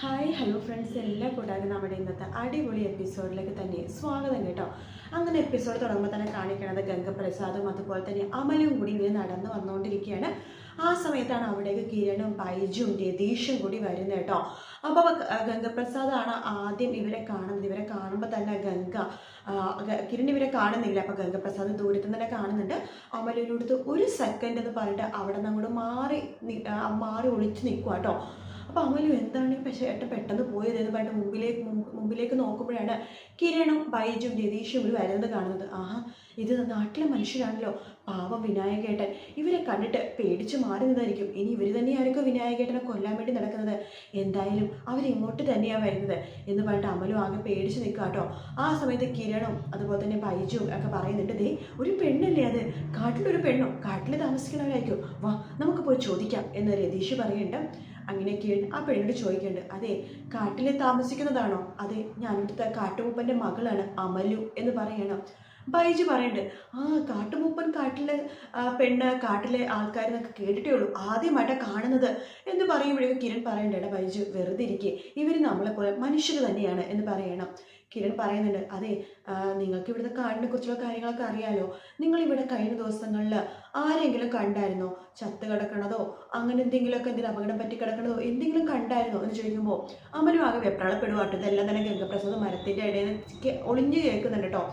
Hi hello friends എല്ലാ കൂട്ടുകാരും നമ്മുടെ ഇന്നത്തെ അടിപൊളി എപ്പിസോഡിലേക്ക് തന്നെ സ്വാഗതം കേട്ടോ. അങ്ങനെ എപ്പിസോഡ് തുടങ്ങുമ്പോൾ തന്നെ കാണിക്കണത് ഗംഗപ്രസാദും അതുപോലെ തന്നെ അമലും കൂടി ഇങ്ങനെ നടന്നു വന്നുകൊണ്ടിരിക്കുകയാണ്. ആ സമയത്താണ് അവിടേക്ക് കിരണും ബൈജും രതീഷും കൂടി വരുന്നത് കേട്ടോ. അപ്പോൾ ഗംഗപ്രസാദാണ് ആദ്യം ഇവരെ കാണുന്നത്. ഇവരെ കാണുമ്പോൾ തന്നെ ഗംഗ കിരൺ ഇവരെ കാണുന്നില്ല. അപ്പോൾ ഗംഗപ്രസാദ് ദൂരത്തു തന്നെ കാണുന്നുണ്ട്. അമലിനടുത്ത് ഒരു സെക്കൻഡ് എന്ന് പറഞ്ഞിട്ട് അവിടെ നിന്ന് അങ്ങോട്ട് മാറി മാറി ഒളിച്ച് നിൽക്കുക കേട്ടോ. അപ്പോൾ അമലു എന്താണ് പക്ഷേ ഏട്ടൻ പെട്ടെന്ന് പോയത് എന്ന് പറഞ്ഞിട്ട് മുമ്പിലേക്ക് മുമ്പ് മുമ്പിലേക്ക് നോക്കുമ്പോഴാണ് കിരണും ബൈജും രതീഷും കൂടി വരുന്നത് കാണുന്നത്. ആഹാ ഇത് നാട്ടിലെ മനുഷ്യരാണല്ലോ. പാവം വിനായകേട്ടൻ. ഇവരെ കണ്ടിട്ട് പേടിച്ച് മാറുന്നതായിരിക്കും ഇനി ഇവർ തന്നെയായിരിക്കും വിനായകേട്ടനെ കൊല്ലാൻ വേണ്ടി നടക്കുന്നത്. എന്തായാലും അവരിങ്ങോട്ട് തന്നെയാണ് വരുന്നത് എന്ന് പറഞ്ഞിട്ട് അമലും ആകെ പേടിച്ച് നിൽക്കുക കേട്ടോ ആ സമയത്ത് കിരണും അതുപോലെ തന്നെ ബൈജും ഒക്കെ പറയുന്നുണ്ട് ദേ ഒരു പെണ്ണല്ലേ അത്? കാട്ടിലൊരു പെണ്ണോ. കാട്ടിൽ താമസിക്കുന്നവരായിരിക്കും. വാ നമുക്ക് പോയി ചോദിക്കാം എന്ന് രതീഷ് പറയുന്നുണ്ട്. അങ്ങനെ കിരൺ ആ പെണ്ണിനോട് ചോദിക്കേണ്ടത് അതെ കാട്ടിൽ താമസിക്കുന്നതാണോ? അതെ ഞാനിവിടുത്തെ കാട്ടുമൂപ്പന്റെ മകളാണ് അമലു എന്ന് പറയണം. ബൈജു പറയുന്നുണ്ട് ആ കാട്ടുമൂപ്പൻ കാട്ടിലെ പെണ്ണ് കാട്ടിലെ ആൾക്കാരെന്നൊക്കെ കേട്ടിട്ടേ ഉള്ളൂ ആദ്യമായിട്ടാണ് കാണുന്നത് എന്ന് പറയുമ്പോഴേക്കും കിരൺ പറയണ്ടേടാ ബൈജു വെറുതെ ഇരിക്കേ ഇവർ നമ്മളെ പോലെ മനുഷ്യർ തന്നെയാണ് എന്ന് പറയണം. കിരൺ പറയുന്നുണ്ട് അതെ നിങ്ങൾക്ക് ഇവിടുത്തെ കാടിനെ കുറിച്ചുള്ള കാര്യങ്ങളൊക്കെ അറിയാലോ. നിങ്ങൾ ഇവിടെ കഴിഞ്ഞ ദിവസങ്ങളിൽ ആരെങ്കിലും കണ്ടായിരുന്നോ? ചത്ത് കിടക്കണതോ? അങ്ങനെ എന്തെങ്കിലുമൊക്കെ എന്തെങ്കിലും അപകടം പറ്റി കിടക്കണതോ? എന്തെങ്കിലും കണ്ടായിരുന്നോ? എന്ന് ചോദിക്കുമ്പോൾ അമലും ആകെ വെപ്രാളപ്പെടുവാട്ടോ ഇതെല്ലാം തന്നെ ഗംഗപ്രസാദ് മരത്തിന്റെ ഇടയിൽ ഒളിഞ്ഞു കേൾക്കുന്നുണ്ട് കേട്ടോ.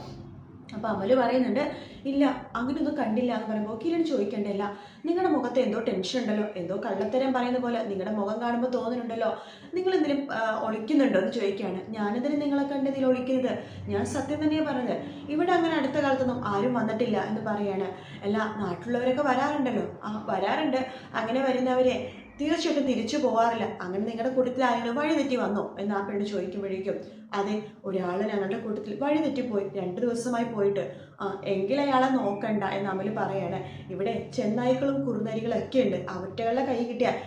അപ്പോൾ അമൽ പറയുന്നുണ്ട് ഇല്ല അങ്ങനെയൊന്നും കണ്ടില്ല എന്ന് പറയുമ്പോൾ കിരൺ ചോദിക്കണ്ടല്ല നിങ്ങളുടെ മുഖത്ത് എന്തോ ടെൻഷൻ ഉണ്ടല്ലോ എന്തോ കള്ളത്തരം പറയുന്ന പോലെ നിങ്ങളുടെ മുഖം കാണുമ്പോൾ തോന്നുന്നുണ്ടല്ലോ നിങ്ങൾ എന്തിനും ഒളിക്കുന്നുണ്ടോ എന്ന് ചോദിക്കുകയാണ്. ഞാനെന്തിനും നിങ്ങളെ കണ്ടതിൽ ഒളിക്കുന്നത്? ഞാൻ സത്യം തന്നെയാണ് പറഞ്ഞത്. ഇവിടെ അങ്ങനെ അടുത്ത കാലത്തൊന്നും ആരും വന്നിട്ടില്ല എന്ന് പറയാണ്. അല്ല നാട്ടിലുള്ളവരൊക്കെ വരാറുണ്ടല്ലോ. ആ വരാറുണ്ട്. അങ്ങനെ വരുന്നവരെ തീർച്ചയായിട്ടും തിരിച്ചു പോകാറില്ല. അങ്ങനെ നിങ്ങളുടെ കൂട്ടത്തിൽ ആരെങ്കിലും വഴി തെറ്റി വന്നോ? എന്ന് ആ പെണ്ണ് ചോദിക്കുമ്പോഴേക്കും അതെ ഒരാൾ ഞങ്ങളുടെ കൂട്ടത്തിൽ വഴി തെറ്റിപ്പോയി രണ്ട് ദിവസമായി പോയിട്ട്. ആ എങ്കിൽ അയാളെ നോക്കണ്ട എന്ന് അമൽ പറയാണ്. ഇവിടെ ചെന്നായ്ക്കളും കുറുനരികളൊക്കെ ഉണ്ട്. അവറ്റകളുടെ കൈ കിട്ടിയാൽ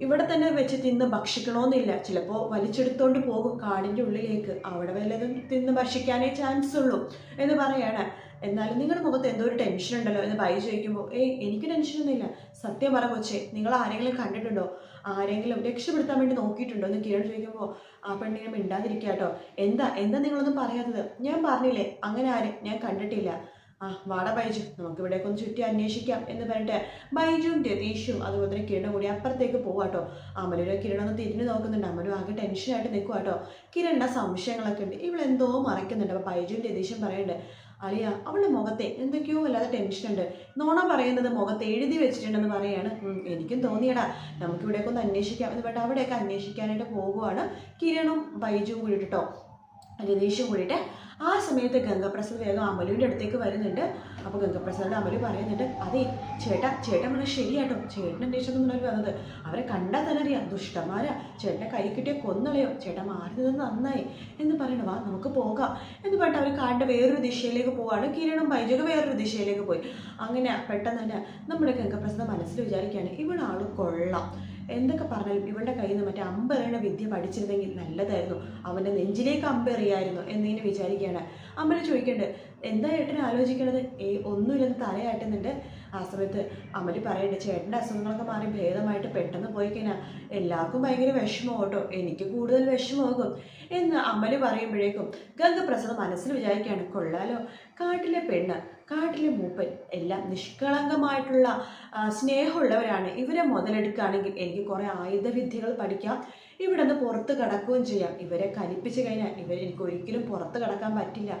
ഇവിടെ തന്നെ വെച്ച് തിന്ന് ഭക്ഷിക്കണമെന്നില്ല ചിലപ്പോൾ വലിച്ചെടുത്തോണ്ട് പോകും കാടിന്റെ ഉള്ളിലേക്ക്. അവിടെ വല്ലതും തിന്ന് ഭക്ഷിക്കാനേ ചാൻസ് ഉള്ളൂ എന്ന് പറയാണ്. എന്നാലും നിങ്ങളുടെ മുഖത്ത് എന്തോ ഒരു ടെൻഷൻ ഉണ്ടല്ലോ എന്ന് ബൈ ചോദിക്കുമ്പോൾ ഏയ് എനിക്ക് ടെൻഷനൊന്നുമില്ല സത്യം പറ കൊച്ചേ നിങ്ങൾ ആരെങ്കിലും കണ്ടിട്ടുണ്ടോ? ആരെങ്കിലും രക്ഷപ്പെടുത്താൻ വേണ്ടി നോക്കിയിട്ടുണ്ടോ? എന്ന് കിരൺ ചോദിക്കുമ്പോൾ ആ പെണ്ണിനെ മിണ്ടാതിരിക്കുക കേട്ടോ എന്താ എന്താ നിങ്ങളൊന്നും പറയാത്തത്? ഞാൻ പറഞ്ഞില്ലേ അങ്ങനെ ആരും? ഞാൻ കണ്ടിട്ടില്ല. ആ വാട ബൈജു നമുക്ക് ഇവിടേക്ക് ഒന്ന് ചുറ്റി അന്വേഷിക്കാം എന്ന് പറഞ്ഞിട്ട് ബൈജുവും രതീഷും അതുപോലെ തന്നെ കിരണും കൂടി അപ്പുറത്തേക്ക് പോവാട്ടോ അമലൊരു കിരണൊന്ന് തിരിഞ്ഞു നോക്കുന്നുണ്ട്. അമലും ആകെ ടെൻഷനായിട്ട് നിൽക്കുക കേട്ടോ കിരണിന്റെ സംശയങ്ങളൊക്കെ ഉണ്ട്. ഇവളെന്തോ മറയ്ക്കുന്നുണ്ട്. അപ്പോൾ ബൈജുവും രതീഷും പറയുന്നുണ്ട് അളിയ അവളുടെ മുഖത്തെ എന്തൊക്കെയോ ടെൻഷൻ ഉണ്ട്. നോണ പറയുന്നത് മുഖത്ത് എഴുതി വെച്ചിട്ടുണ്ടെന്ന് പറയാണ്. എനിക്കും തോന്നിയടാ. നമുക്കിവിടെയൊക്കെ ഒന്ന് അന്വേഷിക്കാം എന്ന് പറഞ്ഞിട്ട് അവിടെയൊക്കെ അന്വേഷിക്കാനായിട്ട് പോകുവാണ് കിരണും ബൈജുവും കൂടിയിട്ട് രതീഷും കൂടിയിട്ട് ആ സമയത്ത് ഗംഗപ്രസാദ് വേഗം അമലുവിന്റെ അടുത്തേക്ക് വരുന്നുണ്ട്. അപ്പോൾ ഗംഗപ്രസാദിന്റെ അമലു പറയുന്നുണ്ട് അതെ ചേട്ടാ ചേട്ടൻ പറഞ്ഞാൽ ശരിയാട്ടോ. ചേട്ടൻ അന്വേഷിച്ചൊന്നും മുന്നോട്ട് വന്നത്. അവരെ കണ്ടാൽ തന്നെ അറിയാം. ദുഷ്ടന്മാരാ. ചേട്ടന്റെ കൈ കിട്ടിയ കൊന്നളയോ. ചേട്ടൻ മാറി നിന്നത് നന്നായി. എന്ന് പറയണ വാ നമുക്ക് പോകാം. എന്ന് പറഞ്ഞിട്ട് അവർ കാടിന്റെ വേറൊരു ദിശയിലേക്ക് പോവാണ്. കിരണും ബൈജുക വേറൊരു ദിശയിലേക്ക് പോയി. അങ്ങനെ പെട്ടെന്ന് തന്നെ നമ്മുടെ ഗംഗപ്രസാദ് മനസ്സിൽ വിചാരിക്കുകയാണ് ഇവിടെ കൊള്ളാം. എന്തൊക്കെ പറഞ്ഞാലും ഇവളുടെ കയ്യിൽ നിന്ന് മറ്റേ അമ്പെറിയണ വിദ്യ പഠിച്ചിരുന്നെങ്കിൽ നല്ലതായിരുന്നു. അവന്റെ നെഞ്ചിലേക്ക് അമ്പെറിയായിരുന്നു എന്നിങ്ങനെ വിചാരിക്കുകയാണ്. അമ്മനെ ചോദിക്കേണ്ടത് എന്താ ഏട്ടനെ ആലോചിക്കണത്? ഏ ഒന്നുമില്ലെന്ന് തലയാട്ടുന്നുണ്ട്. ആ സമയത്ത് അമ്മലി പറയട്ടെ ചേട്ടന്റെ അസുഖങ്ങളൊക്കെ മാറി ഭേദമായിട്ട് പെട്ടെന്ന് പോയി കഴിഞ്ഞാൽ എല്ലാവർക്കും ഭയങ്കര വിഷമം കേട്ടോ. എനിക്ക് കൂടുതൽ വിഷമമാകും. എന്ന് അമ്മലി പറയുമ്പോഴേക്കും ഗംഗപ്രസാദ് മനസ്സിൽ വിചാരിക്കുകയാണ് കൊള്ളാലോ. കാട്ടിലെ പെണ്ണ് കാട്ടിലെ മൂപ്പൻ എല്ലാം നിഷ്കളങ്കമായിട്ടുള്ള സ്നേഹമുള്ളവരാണ്. ഇവരെ മുതലെടുക്കുകയാണെങ്കിൽ എനിക്ക് കുറേ ആയുധവിദ്യകൾ പഠിക്കാം. ഇവിടെ നിന്ന് പുറത്ത് കടക്കുകയും ചെയ്യാം. ഇവരെ കലിപ്പിച്ച് കഴിഞ്ഞാൽ ഇവർ എനിക്ക് ഒരിക്കലും പുറത്ത് കടക്കാൻ പറ്റില്ല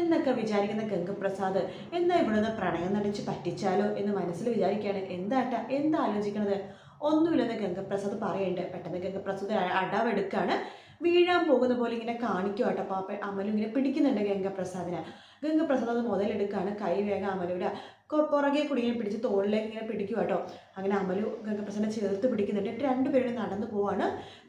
എന്നൊക്കെ വിചാരിക്കുന്ന ഗംഗപ്രസാദ് എന്നാൽ ഇവിടെ നിന്ന് പ്രണയം നടിച്ച് പറ്റിച്ചാലോ എന്ന് മനസ്സിൽ വിചാരിക്കുകയാണ്. എന്താട്ട എന്താ ആലോചിക്കണത്? ഒന്നുമില്ലെന്ന് ഗംഗപ്രസാദ് പറയുന്നുണ്ട്. പെട്ടെന്ന് ഗംഗപ്രസാദ് അടവെടുക്കാണ് വീഴാൻ പോകുന്ന പോലെ ഇങ്ങനെ കാണിക്കും കേട്ടോ. അപ്പോൾ അപ്പം ഇങ്ങനെ പിടിക്കുന്നുണ്ട് ഗംഗപ്രസാദിനെ. ഗംഗപ്രസാദ് അത് മുതലെടുക്കാണ്. കൈ വേഗം അമലുടെ പുറകെ കൂടി പിടിച്ച് തോളിലേക്ക് ഇങ്ങനെ പിടിക്കും കേട്ടോ. അങ്ങനെ അമലു ഗംഗപ്രസാദിനെ ചേർത്ത് പിടിക്കുന്നുണ്ട്. രണ്ടുപേരും നടന്നു പോവാണ്.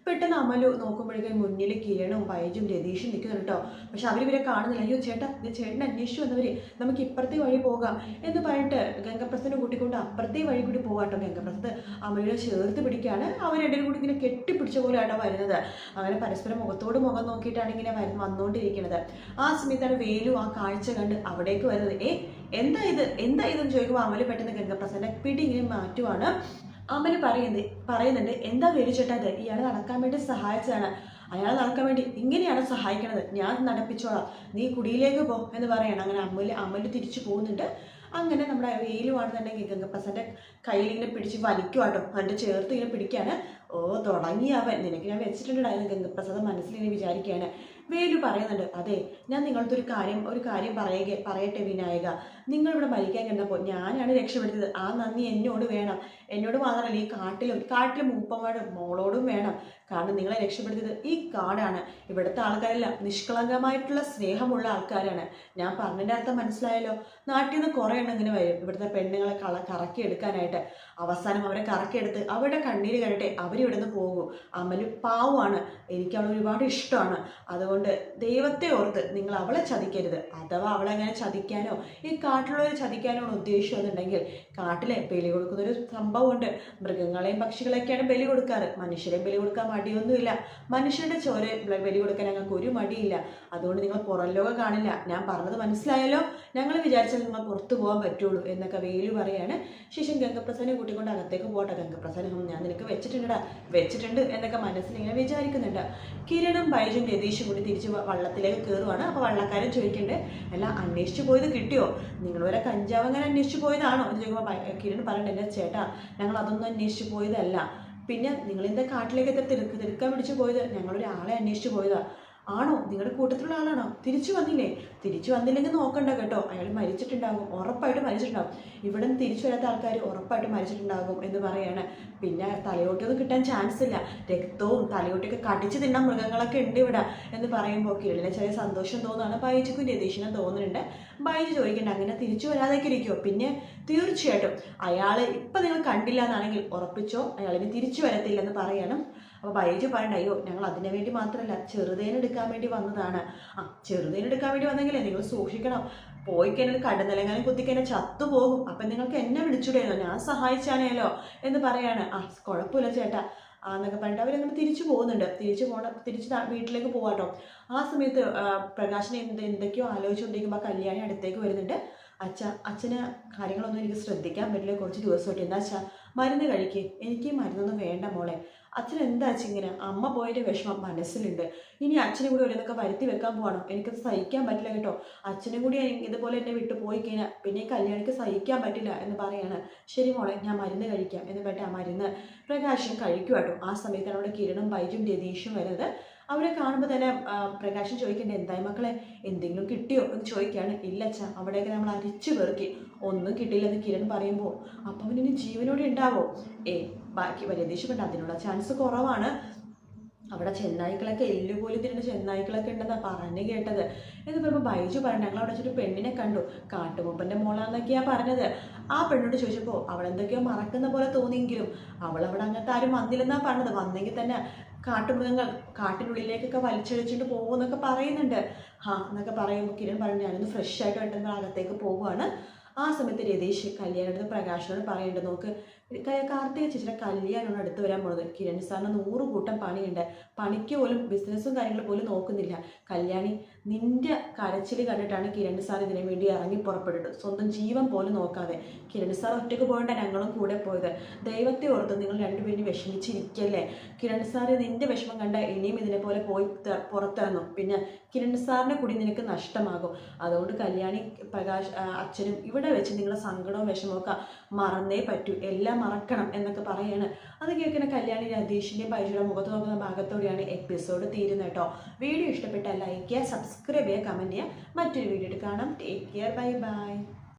പെട്ടെന്ന് അമലു നോക്കുമ്പോഴേക്കും മുന്നിൽ കിരണും വൈജും രതീഷും നിൽക്കുന്നുണ്ട് കേട്ടോ. പക്ഷെ അവരിവരെ കാണുന്നില്ല. അയ്യോ ചേട്ടാ ഇത് ചേട്ടൻ അന്വേഷിച്ചു വന്നവർ നമുക്ക് ഇപ്പുറത്തെ വഴി പോകാം എന്ന് പറഞ്ഞിട്ട് ഗംഗപ്രസനെ കൂട്ടിക്കൊണ്ട് അപ്പുറത്തെ വഴി കൂടി പോകാം കേട്ടോ ഗംഗപ്രസത്ത് അമലിനെ ചേർത്ത് പിടിക്കുകയാണ്. അവർ രണ്ടുപേരും കൂടി ഇങ്ങനെ കെട്ടിപ്പിടിച്ച പോലെയാണ് വരുന്നത്. അങ്ങനെ പരസ്പരം മുഖത്തോട് മുഖം നോക്കിയിട്ടാണ് ഇങ്ങനെ വന്നുകൊണ്ടിരിക്കുന്നത് ആ സമയത്താണ് വേലു ആ കാഴ്ച കണ്ട് അവിടേക്ക് വരുന്നത്. ഏ എന്താ ഇത്? എന്താ ഇതെന്ന് ചോദിക്കുമ്പോൾ അമൽ പെട്ടെന്ന് ഗംഗപ്രസനെ പിടി ഇങ്ങനെ മാറ്റുവാണ്. അമ്മന് പറയുന്നത് പറയുന്നുണ്ട് എന്താ വേടിച്ചിട്ടാ ഇത്? ഇയാൾ നടക്കാൻ വേണ്ടി സഹായിച്ചതാണ്. അയാൾ നടക്കാൻ വേണ്ടി ഇങ്ങനെയാണ് സഹായിക്കണത്. ഞാൻ നടപ്പിച്ചോളാം. നീ കുടിയിലേക്ക് പോ എന്ന് പറയണം. അങ്ങനെ അമ്മൽ അമ്മൽ തിരിച്ചു പോകുന്നുണ്ട്. അങ്ങനെ നമ്മുടെ വെയിലുവാണെന്നുണ്ടെങ്കിൽ ഗംഗപ്പസന്റെ കയ്യിൽ ഇങ്ങനെ പിടിച്ച് വലിക്കുവാട്ടോ. അതിന്റെ ചേർത്ത് ഇങ്ങനെ പിടിക്കാണ്. ഓ തുടങ്ങി അവൻ. നിനക്ക് ഞാൻ വെച്ചിട്ടുണ്ടായിരുന്നു. ഗംഗപ്രസാദ് മനസ്സിലിങ്ങനെ വിചാരിക്കുകയാണ്. വേലു പറയുന്നുണ്ട് അതെ ഞാൻ നിങ്ങളടുത്ത് ഒരു കാര്യം ഒരു കാര്യം പറയുക പറയട്ടെ വിനായക. നിങ്ങൾ ഇവിടെ മരിക്കാൻ കണ്ടപ്പോൾ ഞാനാണ് രക്ഷപ്പെടുത്തിയത്. ആ നന്ദി എന്നോട് വേണം. എന്നോട് മാത്രമല്ല ഈ കാട്ടിലും കാട്ടിലെ മൂപ്പന്മാരും മോളോടും വേണം. കാരണം നിങ്ങളെ രക്ഷപ്പെടുത്തിയത് ഈ കാടാണ്. ഇവിടുത്തെ ആൾക്കാരല്ല നിഷ്കളങ്കമായിട്ടുള്ള സ്നേഹമുള്ള ആൾക്കാരാണ്. ഞാൻ പറഞ്ഞതിന്റെ അർത്ഥം മനസ്സിലായല്ലോ? നാട്ടിൽ നിന്ന് കുറേ എണ്ണം ഇങ്ങനെ വരും. ഇവിടുത്തെ പെണ്ണുങ്ങളെ കള കറക്കി എടുക്കാനായിട്ട്. അവസാനം അവരെ കറക്കിയെടുത്ത് അവരുടെ കണ്ണീര് കരട്ടെ അവരിവിടെ നിന്ന് പോകും. അമൽ പാവമാണ്. എനിക്ക് അവൾ ഒരുപാട് ഇഷ്ടമാണ്. അതുകൊണ്ട് ദൈവത്തെ ഓർത്ത് നിങ്ങൾ അവളെ ചതിക്കരുത്. അഥവാ അവളെങ്ങനെ ചതിക്കാനോ ഈ കാട്ടിലുള്ളവരെ ഉദ്ദേശം ഉദ്ദേശിച്ചതെന്നുണ്ടെങ്കിൽ കാട്ടിലെ ബലി കൊടുക്കുന്ന ഒരു സംഭവമുണ്ട്. മൃഗങ്ങളെയും പക്ഷികളെയൊക്കെയാണ് ബലി കൊടുക്കാറ്. മനുഷ്യരെയും ബലി കൊടുക്കാൻ മടിയൊന്നുമില്ല. മനുഷ്യരുടെ ചോര ബലി കൊടുക്കാൻ ഞങ്ങൾക്ക് ഒരു മടിയില്ല. അതുകൊണ്ട് നിങ്ങൾ പുറം ലോകം കാണില്ല. ഞാൻ പറഞ്ഞത് മനസ്സിലായല്ലോ? ഞങ്ങൾ വിചാരിച്ചാൽ നിങ്ങൾ പുറത്തു പോകാൻ പറ്റുള്ളൂ എന്നൊക്കെ വെയിൽ പറയാണ്. ശേഷം ഗംഗപ്രസനെ കൂട്ടിക്കൊണ്ട് അകത്തേക്ക് പോട്ടെ ഗംഗപ്രസാദ് ഞാൻ നിനക്ക് വെച്ചിട്ടുണ്ടടാ. വെച്ചിട്ടുണ്ട് എന്നൊക്കെ മനസ്സിൽ ഇങ്ങനെ വിചാരിക്കുന്നുണ്ട്. കിരണും ബൈജും രതീഷും കൂടി തിരിച്ച് വള്ളത്തിലേക്ക് കയറുവാണ് അപ്പോൾ വള്ളക്കാരൻ ചോദിക്കണ്ടേ അല്ല അന്വേഷിച്ചു പോയത് കിട്ടിയോ? നിങ്ങൾ വരെ കഞ്ചാവ് അങ്ങനെ അന്വേഷിച്ച് പോയതാണോ? എന്ന് ചോദിക്കുമ്പോൾ കിരൺ പറയണ്ട എന്റെ ചേട്ടാ ഞങ്ങൾ അതൊന്നും അന്വേഷിച്ച് പോയതല്ല. പിന്നെ എന്താ കാട്ടിലേക്ക് എത്ര തിരക്ക് തിരക്കാൻ പിടിച്ച് പോയത്? ഞങ്ങളൊരാളെ അന്വേഷിച്ച് പോയതാ. ആണോ? നിങ്ങളുടെ കൂട്ടത്തിലുള്ള ആളാണോ? തിരിച്ചു വന്നില്ലേ? തിരിച്ചു വന്നില്ലെങ്കിൽ നോക്കണ്ട കേട്ടോ. അയാൾ മരിച്ചിട്ടുണ്ടാകും. ഉറപ്പായിട്ട് മരിച്ചിട്ടുണ്ടാകും. ഇവിടെ നിന്ന് തിരിച്ചു വരാത്ത ആൾക്കാർ ഉറപ്പായിട്ട് മരിച്ചിട്ടുണ്ടാകും എന്ന് പറയാണ്. പിന്നെ തലയോട്ടൊക്കെ കിട്ടാൻ ചാൻസ് ഇല്ല. രക്തവും തലയോട്ടൊക്കെ കടിച്ചു തിന്നാൻ മൃഗങ്ങളൊക്കെ ഉണ്ട് ഇവിടെ എന്ന് പറയുമ്പോൾ കിരണിനെ ചെറിയ സന്തോഷം തോന്നുകയാണ് ബൈജിക്കും രതീഷിനും തോന്നുന്നുണ്ട്. ബൈജ് ചോദിക്കേണ്ട. അങ്ങനെ തിരിച്ചു വരാതൊക്കെ ഇരിക്കുമോ പിന്നെ തീർച്ചയായിട്ടും അയാൾ ഇപ്പം നിങ്ങൾ കണ്ടില്ല എന്നാണെങ്കിൽ ഉറപ്പിച്ചോ? അയാളിന് തിരിച്ചു വരത്തില്ലെന്ന് പറയണം. അപ്പോൾ ബൈജു പറയണ്ട അയ്യോ ഞങ്ങൾ അതിനു വേണ്ടി മാത്രമല്ല ചെറുതേനെടുക്കാൻ വേണ്ടി വന്നതാണ്. ആ ചെറുതേനെടുക്കാൻ വേണ്ടി വന്നെങ്കിലേ നിങ്ങൾ സൂക്ഷിക്കണം. പോയി കഴിഞ്ഞാൽ കടന്നിലെങ്ങാനും കുത്തിക്കഴിഞ്ഞാൽ ചത്തുപോകും അപ്പം നിങ്ങൾക്ക് എന്നെ വിളിച്ചുടേനോ ഞാൻ സഹായിച്ചാനേലോ? എന്ന് പറയാണ്. ആ കുഴപ്പമില്ല ചേട്ടാ. എന്നൊക്കെ പറഞ്ഞിട്ട് അവരങ്ങനെ തിരിച്ചു പോകുന്നുണ്ട്. തിരിച്ചു പോണ തിരിച്ച് വീട്ടിലേക്ക് പോവാട്ടോ. ആ സമയത്ത് പ്രകാശിനെ എന്ത് എന്തൊക്കെയോ ആലോചിച്ചുകൊണ്ടിരിക്കുമ്പോൾ കല്യാണി അടുത്തേക്ക് വരുന്നുണ്ട്. അച്ഛ അച്ഛന് കാര്യങ്ങളൊന്നും എനിക്ക് ശ്രദ്ധിക്കാൻ പറ്റില്ല. കുറച്ച് ദിവസമായിട്ട്. എന്താ അച്ഛാ മരുന്ന് കഴിക്ക്. എനിക്ക് മരുന്നൊന്നും വേണ്ട മോളെ. അച്ഛൻ എന്താ അച്ഛൻ ഇങ്ങനെ? അമ്മ പോയതിന്റെ വിഷമം മനസ്സിലുണ്ട്. ഇനി അച്ഛനെ കൂടി ഓരോന്നൊക്കെ വരുത്തി വെക്കാൻ പോകണം എനിക്കത് സഹിക്കാൻ പറ്റില്ല കേട്ടോ. അച്ഛനും കൂടി ഇതുപോലെ എന്നെ വിട്ടു പോയി കഴിഞ്ഞാൽ പിന്നെ കല്യാണിക്ക് സഹിക്കാൻ പറ്റില്ല എന്ന് പറയാണ്. ശരി മോളെ ഞാൻ മരുന്ന് കഴിക്കാം. എന്ന് പറഞ്ഞിട്ട് ആ മരുന്ന് പ്രകാശം കഴിക്കുവാട്ടോ. ആ സമയത്താണ് അവിടെ കിരണും ബൈജും രതീഷും വരുന്നത്. അവരെ കാണുമ്പോൾ തന്നെ പ്രകാശം ചോദിക്കേണ്ടത് ചോദിക്കണ്ടേ എന്തായി മക്കളെ? എന്തെങ്കിലും കിട്ടിയോ? എന്ന് ചോദിക്കുകയാണ്. ഇല്ല അച്ഛാ അവിടെയൊക്കെ നമ്മൾ അരിച്ചു പെറുക്കി. ഒന്നും കിട്ടിയില്ലെന്ന് കിരൺ പറയുമ്പോൾ അപ്പം അവനിനി ജീവനോടെ ഉണ്ടാവോ? ഏ ബാക്കി കണ്ട അതിനുള്ള ചാൻസ് കുറവാണ്. അവിടെ ചെന്നായ്ക്കളൊക്കെ എല്ലുപോലെ പോലും തിരിഞ്ഞ ചെന്നായ്ക്കളൊക്കെ ഉണ്ടെന്നാണ് പറഞ്ഞു കേട്ടത്. എന്ന് പറയുമ്പോൾ ബൈജു പറഞ്ഞു ഞങ്ങൾ അവിടെ വെച്ചൊരു പെണ്ണിനെ കണ്ടു. കാട്ടുമൂപ്പന്റെ മോളാന്നൊക്കെയാണ് പറഞ്ഞത്. ആ പെണ്ണോട് ചോദിച്ചപ്പോൾ അവൾ എന്തൊക്കെയോ മറക്കുന്ന പോലെ തോന്നിയെങ്കിലും അവൾ അവിടെ അങ്ങനത്തെ ആരും വന്നില്ലെന്നാണ് പറഞ്ഞത്. വന്നെങ്കിൽ തന്നെ കാട്ടുമൃഗങ്ങൾ കാട്ടിനുള്ളിലേക്കൊക്കെ വലിച്ചഴിച്ചിട്ട് പോകുമെന്നൊക്കെ പറയുന്നുണ്ട്. ഹാ എന്നൊക്കെ പറയുമ്പോൾ കിരൺ പറഞ്ഞു ഞാനൊന്ന് ഫ്രഷ് ആയിട്ട് പെട്ടെന്ന് അകത്തേക്ക് പോവുകയാണ്. ആ സമയത്ത് രതീഷ് കല്യാണത്തിന് പ്രകാശനോട് പറയുന്നുണ്ട് നോക്ക് കാർത്തിക ചേച്ചിയുടെ കല്യാണമാണ് അടുത്ത് വരാൻ പോകുന്നത്. കിരൺ സാറിന് നൂറ് കൂട്ടം പണിയുണ്ട്. പണിക്ക് പോലും ബിസിനസ്സും കാര്യങ്ങളും പോലും നോക്കുന്നില്ല. കല്യാണി നിന്റെ കരച്ചിൽ കണ്ടിട്ടാണ് കിരൺ സാർ ഇതിനു വേണ്ടി ഇറങ്ങി പുറപ്പെട്ടത് സ്വന്തം ജീവൻ പോലും നോക്കാതെ. കിരൺ സാർ ഒറ്റയ്ക്ക് പോകേണ്ട ഞങ്ങളും കൂടെ പോയത്. ദൈവത്തെ ഓർത്ത് നിങ്ങൾ രണ്ടുപേരും വിഷമിച്ചിരിക്കല്ലേ? കിരൺ സാർ നിന്റെ വിഷമം കണ്ട ഇനിയും ഇതിനെ പോലെ പോയി പുറത്തിറങ്ങും. പിന്നെ കിരൺ സാറിനെ കൂടി നിനക്ക് നഷ്ടമാകും. അതുകൊണ്ട് കല്യാണി പ്രകാശ് അച്ഛനും ഇവിടെ വെച്ച് നിങ്ങളുടെ സങ്കടവും വിഷമമൊക്കെ മറന്നേ പറ്റൂ. എല്ലാം മറക്കണം എന്നൊക്കെ പറയാണ്. അത് കേൾക്കുന്ന കല്യാണി രതീഷിന്റെയും ബൈജുയുടെ മുഖത്ത് നോക്കുന്ന ഭാഗത്തോടെയാണ് എപ്പിസോഡ് തീരുന്നത് കേട്ടോ. വീഡിയോ ഇഷ്ടപ്പെട്ടാൽ ലൈക്ക് ചെയ്യുക സബ്സ്ക്രൈബ് ചെയ്യുക കമന്റ് ചെയ്യുക. മറ്റൊരു വീഡിയോ കാണാം. Take care bye bye